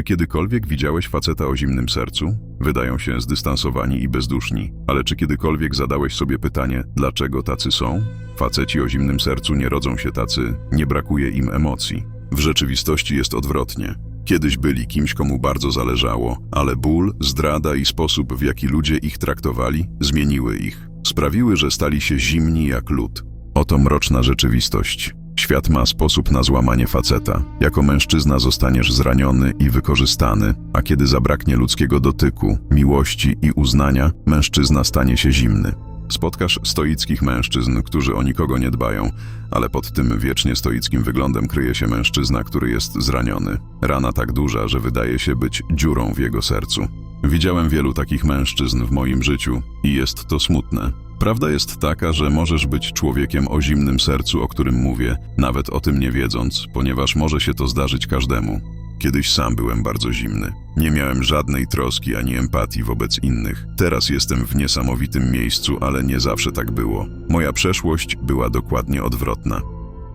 Czy kiedykolwiek widziałeś faceta o zimnym sercu? Wydają się zdystansowani i bezduszni, ale czy kiedykolwiek zadałeś sobie pytanie, dlaczego tacy są? Faceci o zimnym sercu nie rodzą się tacy, nie brakuje im emocji. W rzeczywistości jest odwrotnie. Kiedyś byli kimś, komu bardzo zależało, ale ból, zdrada i sposób, w jaki ludzie ich traktowali, zmieniły ich. Sprawiły, że stali się zimni jak lód. Oto mroczna rzeczywistość. Świat ma sposób na złamanie faceta. Jako mężczyzna zostaniesz zraniony i wykorzystany, a kiedy zabraknie ludzkiego dotyku, miłości i uznania, mężczyzna stanie się zimny. Spotkasz stoickich mężczyzn, którzy o nikogo nie dbają, ale pod tym wiecznie stoickim wyglądem kryje się mężczyzna, który jest zraniony. Rana tak duża, że wydaje się być dziurą w jego sercu. Widziałem wielu takich mężczyzn w moim życiu i jest to smutne. Prawda jest taka, że możesz być człowiekiem o zimnym sercu, o którym mówię, nawet o tym nie wiedząc, ponieważ może się to zdarzyć każdemu. Kiedyś sam byłem bardzo zimny. Nie miałem żadnej troski ani empatii wobec innych. Teraz jestem w niesamowitym miejscu, ale nie zawsze tak było. Moja przeszłość była dokładnie odwrotna.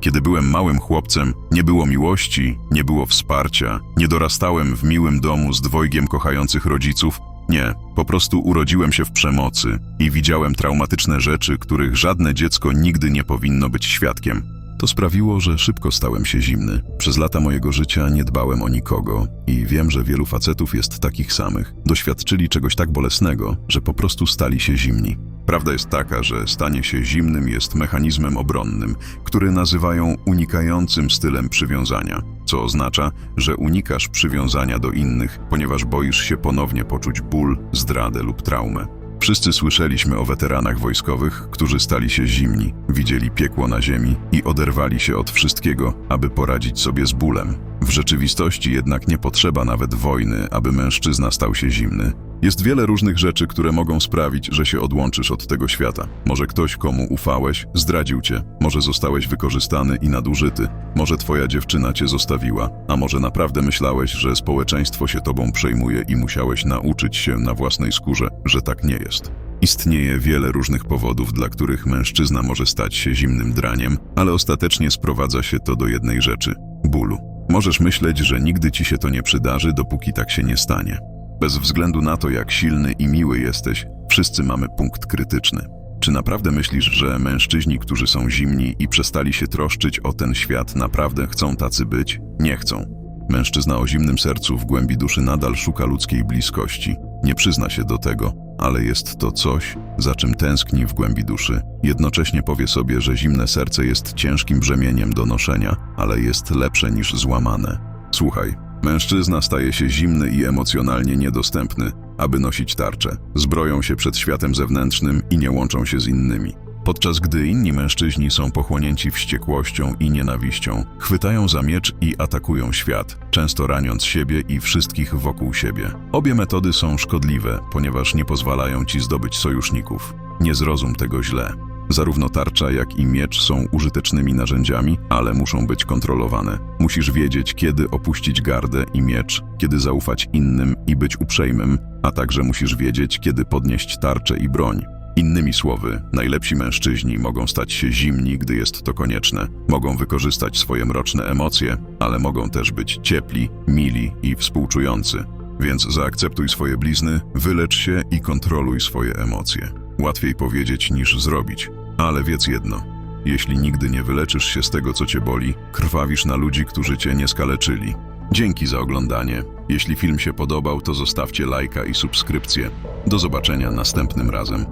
Kiedy byłem małym chłopcem, nie było miłości, nie było wsparcia, nie dorastałem w miłym domu z dwojgiem kochających rodziców. Nie, po prostu urodziłem się w przemocy i widziałem traumatyczne rzeczy, których żadne dziecko nigdy nie powinno być świadkiem. To sprawiło, że szybko stałem się zimny. Przez lata mojego życia nie dbałem o nikogo i wiem, że wielu facetów jest takich samych. Doświadczyli czegoś tak bolesnego, że po prostu stali się zimni. Prawda jest taka, że stanie się zimnym jest mechanizmem obronnym, który nazywają unikającym stylem przywiązania, co oznacza, że unikasz przywiązania do innych, ponieważ boisz się ponownie poczuć ból, zdradę lub traumę. Wszyscy słyszeliśmy o weteranach wojskowych, którzy stali się zimni, widzieli piekło na ziemi i oderwali się od wszystkiego, aby poradzić sobie z bólem. W rzeczywistości jednak nie potrzeba nawet wojny, aby mężczyzna stał się zimny. Jest wiele różnych rzeczy, które mogą sprawić, że się odłączysz od tego świata. Może ktoś, komu ufałeś, zdradził cię, może zostałeś wykorzystany i nadużyty, może twoja dziewczyna cię zostawiła, a może naprawdę myślałeś, że społeczeństwo się tobą przejmuje i musiałeś nauczyć się na własnej skórze, że tak nie jest. Istnieje wiele różnych powodów, dla których mężczyzna może stać się zimnym draniem, ale ostatecznie sprowadza się to do jednej rzeczy bólu. Możesz myśleć, że nigdy ci się to nie przydarzy, dopóki tak się nie stanie. Bez względu na to, jak silny i miły jesteś, wszyscy mamy punkt krytyczny. Czy naprawdę myślisz, że mężczyźni, którzy są zimni i przestali się troszczyć o ten świat, naprawdę chcą tacy być? Nie chcą. Mężczyzna o zimnym sercu w głębi duszy nadal szuka ludzkiej bliskości. Nie przyzna się do tego, ale jest to coś, za czym tęskni w głębi duszy. Jednocześnie powie sobie, że zimne serce jest ciężkim brzemieniem do noszenia, ale jest lepsze niż złamane. Słuchaj, mężczyzna staje się zimny i emocjonalnie niedostępny, aby nosić tarczę. Zbroją się przed światem zewnętrznym i nie łączą się z innymi. Podczas gdy inni mężczyźni są pochłonięci wściekłością i nienawiścią, chwytają za miecz i atakują świat, często raniąc siebie i wszystkich wokół siebie. Obie metody są szkodliwe, ponieważ nie pozwalają ci zdobyć sojuszników. Nie zrozum tego źle. Zarówno tarcza, jak i miecz są użytecznymi narzędziami, ale muszą być kontrolowane. Musisz wiedzieć, kiedy opuścić gardę i miecz, kiedy zaufać innym i być uprzejmym, a także musisz wiedzieć, kiedy podnieść tarczę i broń. Innymi słowy, najlepsi mężczyźni mogą stać się zimni, gdy jest to konieczne. Mogą wykorzystać swoje mroczne emocje, ale mogą też być ciepli, mili i współczujący. Więc zaakceptuj swoje blizny, wylecz się i kontroluj swoje emocje. Łatwiej powiedzieć niż zrobić, ale wiedz jedno. Jeśli nigdy nie wyleczysz się z tego, co cię boli, krwawisz na ludzi, którzy cię nie skaleczyli. Dzięki za oglądanie. Jeśli film się podobał, to zostawcie lajka i subskrypcję. Do zobaczenia następnym razem.